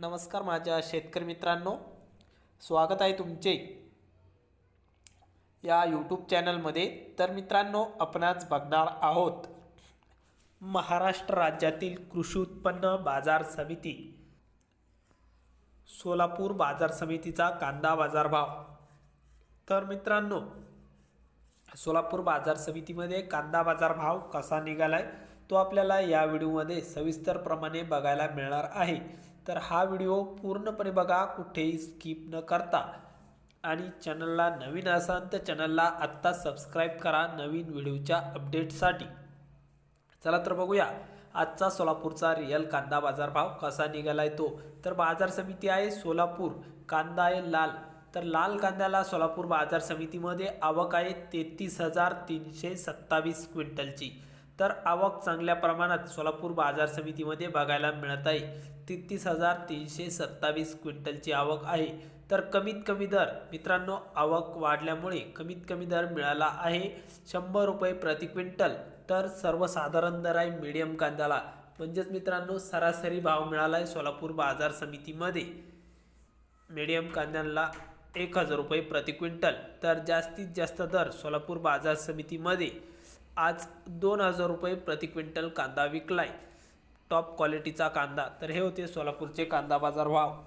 नमस्कार माझ्या शेतकरी मित्रांनो. स्वागत आहे तुमचे या यूट्यूब चॅनलमध्ये. तर मित्रांनो आपण बघणार आहोत महाराष्ट्र राज्यातील कृषी उत्पन्न बाजार समिती. सोलापूर बाजार समितीचा कांदा बाजारभाव. तर मित्रांनो सोलापूर बाजार समितीमध्ये कांदा बाजार भाव कसा आहे तो आपल्याला या व्हिडिओमध्ये सविस्तरप्रमाणे बघायला मिळणार आहे. तर हा व्हिडिओ पूर्णपणे बघा कुठेही स्किप न करता. आणि चॅनलला नवीन असाल तर चॅनलला आत्ता सबस्क्राईब करा नवीन व्हिडिओच्या अपडेटसाठी. चला तर बघूया आजचा सोलापूरचा रिअल कांदा बाजार भाव कसा आहे तो? तर बाजार समिती आहे सोलापूर कांदा आहे लाल. तर लाल कांद्याला सोलापूर बाजार समितीमध्ये आवक आहे तेहतीस हजार तीनशे सत्तावीस क्विंटलची. तर आवक चांगल्या प्रमाणात सोलापूर बाजार समितीमध्ये बघायला मिळत आहे तेहतीस हजार तीनशे सत्तावीस क्विंटलची आवक आहे. तर कमीत कमी दर मित्रांनो आवक वाढल्यामुळे कमीत कमी दर मिळाला आहे. शंभर रुपये प्रति क्विंटल. तर सर्वसाधारण दर आहे मीडियम कांद्याला. म्हणजेच मित्रांनो सरासरी भाव मिळाला आहे सोलापूर बाजार समितीमध्ये. मीडियम कांद्यांना एक हजार रुपये प्रति क्विंटल. तर जास्तीत जास्त दर सोलापूर बाजार समितीमध्ये. आज दोन हजार रुपये प्रति क्विंटल कांदा विकलाय. टॉप क्वालिटीचा कांदा. तर हे होते सोलापूरचे कांदा बाजार भाव.